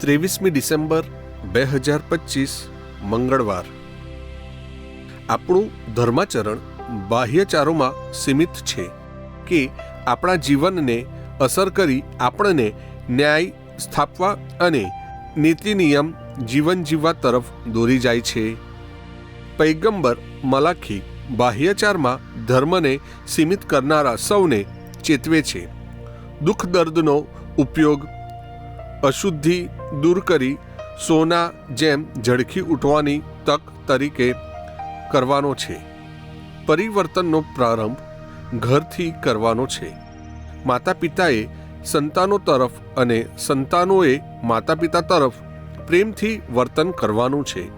ત્રેવીસમી December બે હજાર પચીસ, મંગળવાર. આપણું ધર્માચરણ બાહ્યચારોમાં સીમિત છે કે આપણા જીવનને અસર કરી આપણને ન્યાય સ્થાપવા અને નીતિ નિયમ જીવન જીવવા તરફ દોરી જાય છે. પૈગંબર મલાખી બાહ્યચારમાં ધર્મને સીમિત કરનારા સૌને ચેતવે છે. દુઃખ દર્દનો ઉપયોગ અશુદ્ધિ દૂર કરી સોના જેમ ઝડખી ઉઠવાની તક તરીકે કરવાનો છે. પરિવર્તનનો પ્રારંભ ઘરથી કરવાનો છે. માતા પિતાએ સંતાનો તરફ અને સંતાનોએ માતા પિતા તરફ પ્રેમથી વર્તન કરવાનું છે.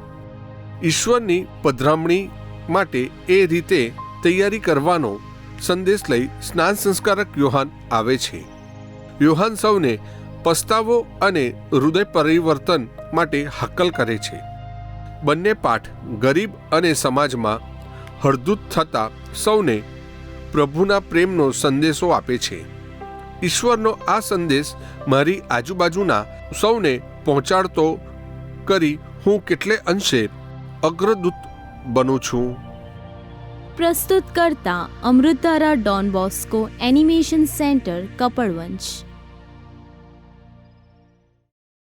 ઈશ્વરની પધરામણી માટે એ રીતે તૈયારી કરવાનો સંદેશ લઈ સ્નાન સંસ્કારક યોહાન આવે છે. યોહાન સૌને પસ્તાવો અને હૃદય પરિવર્તન માટે હક્કલ કરે છે. બંને પાઠ ગરીબ અને સમાજમાં હળદૂત થતા સૌને પ્રભુના પ્રેમનો સંદેશો આપે છે. ઈશ્વરનો આ સંદેશ મારી આજુબાજુના સૌને પહોંચાડતો કરી હું કેટલે અંશે અગ્રદૂત બનું છું. પ્રસ્તુત કરતા અમૃતારા Don Bosco animation centre, Kapadvanj